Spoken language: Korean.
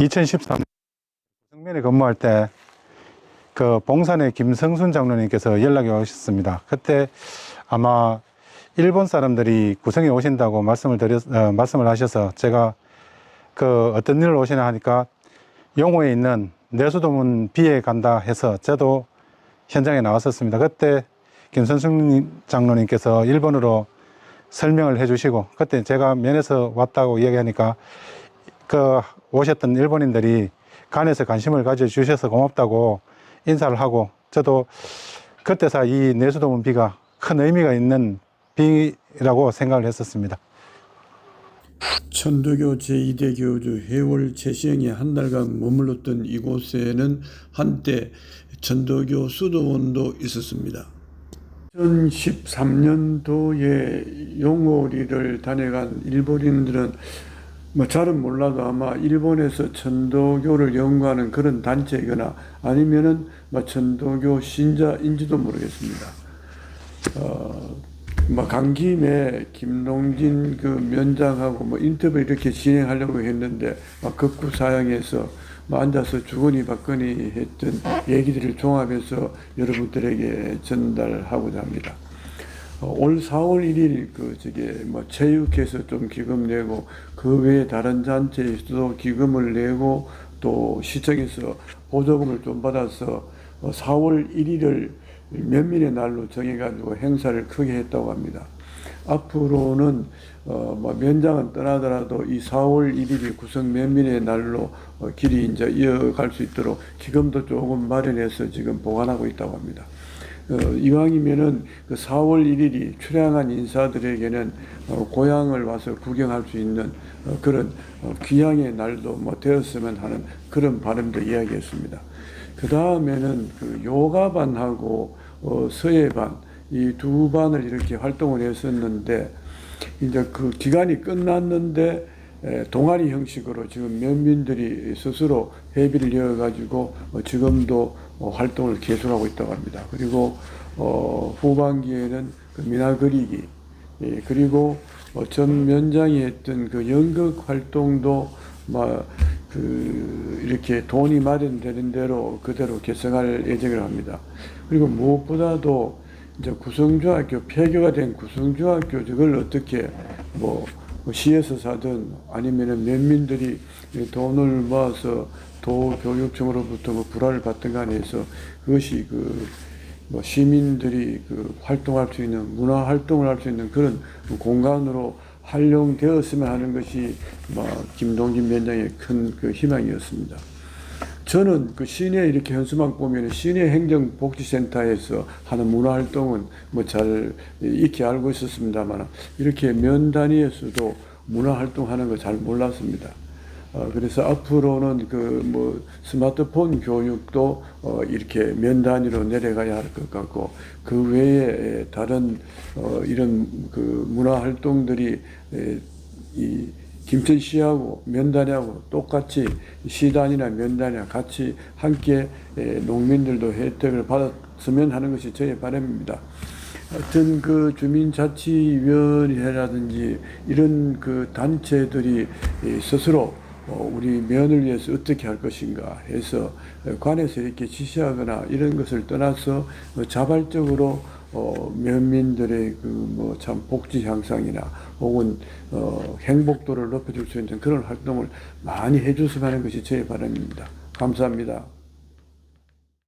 2013년 정면에 근무할 때 그 봉산의 김성순 장로님께서 연락이 오셨습니다. 그때 아마 일본 사람들이 구성에 오신다고 말씀을 드렸, 어, 말씀을 하셔서 제가 그 어떤 일로 오시나 하니까 용호에 있는 내수도문 비에 간다 해서 저도 현장에 나왔었습니다. 그때 김선승 장로님께서 일본어로 설명을 해주시고 그때 제가 면에서 왔다고 이야기하니까 그 오셨던 일본인들이 간에서 관심을 가져주셔서 고맙다고 인사를 하고 저도 그때서 이 내수도문 비가 큰 의미가 있는 비라고 생각을 했었습니다. 천도교 제2대 교주 해월 최시영이 한 달간 머물렀던 이곳에는 한때 천도교 수도원도 있었습니다. 2013년도에 용오리를 다녀간 일본인들은 뭐 잘은 몰라도 아마 일본에서 천도교를 연구하는 그런 단체이거나 아니면은 뭐 천도교 신자인지도 모르겠습니다. 어, 뭐 강김에 김동진 그 면장하고 뭐 인터뷰 이렇게 진행하려고 했는데 막 극구 사양에서 뭐 앉아서 주거니 받거니 했던 얘기들을 종합해서 여러분들에게 전달하고자 합니다. 어, 올 4월 1일 그 저기 뭐 체육회에서 좀 기금 내고 그 외에 다른 단체에서도 기금을 내고 또 시청에서 보조금을 좀 받아서 어, 4월 1일을 면밀의 날로 정해가지고 행사를 크게 했다고 합니다. 앞으로는 어, 뭐 면장은 떠나더라도 이 4월 1일이 구성 면밀의 날로 어, 길이 이제 이어갈 수 있도록 기금도 조금 마련해서 지금 보관하고 있다고 합니다. 어, 이왕이면은 그 4월 1일이 출향한 인사들에게는 어, 고향을 와서 구경할 수 있는 어, 그런 어, 귀향의 날도 뭐 되었으면 하는 그런 바람도 이야기했습니다. 그 다음에는 그 요가반하고 어, 서예반 이 두 반을 이렇게 활동을 했었는데 이제 그 기간이 끝났는데 에, 동아리 형식으로 지금 면민들이 스스로 회비를 이어 가지고 어, 지금도 어, 활동을 계속하고 있다고 합니다. 그리고 어, 후반기에는 그 미나 그리기 예, 그리고 어, 전 면장이 했던 그 연극 활동도 막그 이렇게 돈이 마련되는 대로 그대로 개성할 예정이라고 합니다. 그리고 무엇보다도 이제 구성중학교 폐교가 된 구성중학교 저걸 어떻게 뭐 시에서 사든 아니면은 면민들이 돈을 모아서 도교육청으로부터 뭐 불화를 받든 간에 해서 그것이 그 뭐 시민들이 그 활동할 수 있는 문화 활동을 할 수 있는 그런 공간으로 활용되었으면 하는 것이 뭐 김동진 위원장의 큰 그 희망이었습니다. 저는 그 시내 이렇게 현수막 보면 시내 행정복지센터에서 하는 문화활동은 뭐 잘 익히 알고 있었습니다만 이렇게 면 단위에서도 문화활동하는 거잘 몰랐습니다. 어, 그래서 앞으로는 그 뭐 스마트폰 교육도 어, 이렇게 면 단위로 내려가야 할 것 같고 그 외에 다른 어, 이런 그 문화 활동들이 에, 이 김천 시하고 면단위하고 똑같이 시단이나 면단위와 같이 함께 에, 농민들도 혜택을 받았으면 하는 것이 저의 바람입니다. 어떤 그 주민자치위원회라든지 이런 그 단체들이 이 스스로 어, 우리 면을 위해서 어떻게 할 것인가 해서 관에서 이렇게 지시하거나 이런 것을 떠나서 어, 자발적으로 어, 면민들의 그 뭐 참 복지 향상이나 혹은 어, 행복도를 높여줄 수 있는 그런 활동을 많이 해줬으면 하는 것이 제 바람입니다. 감사합니다.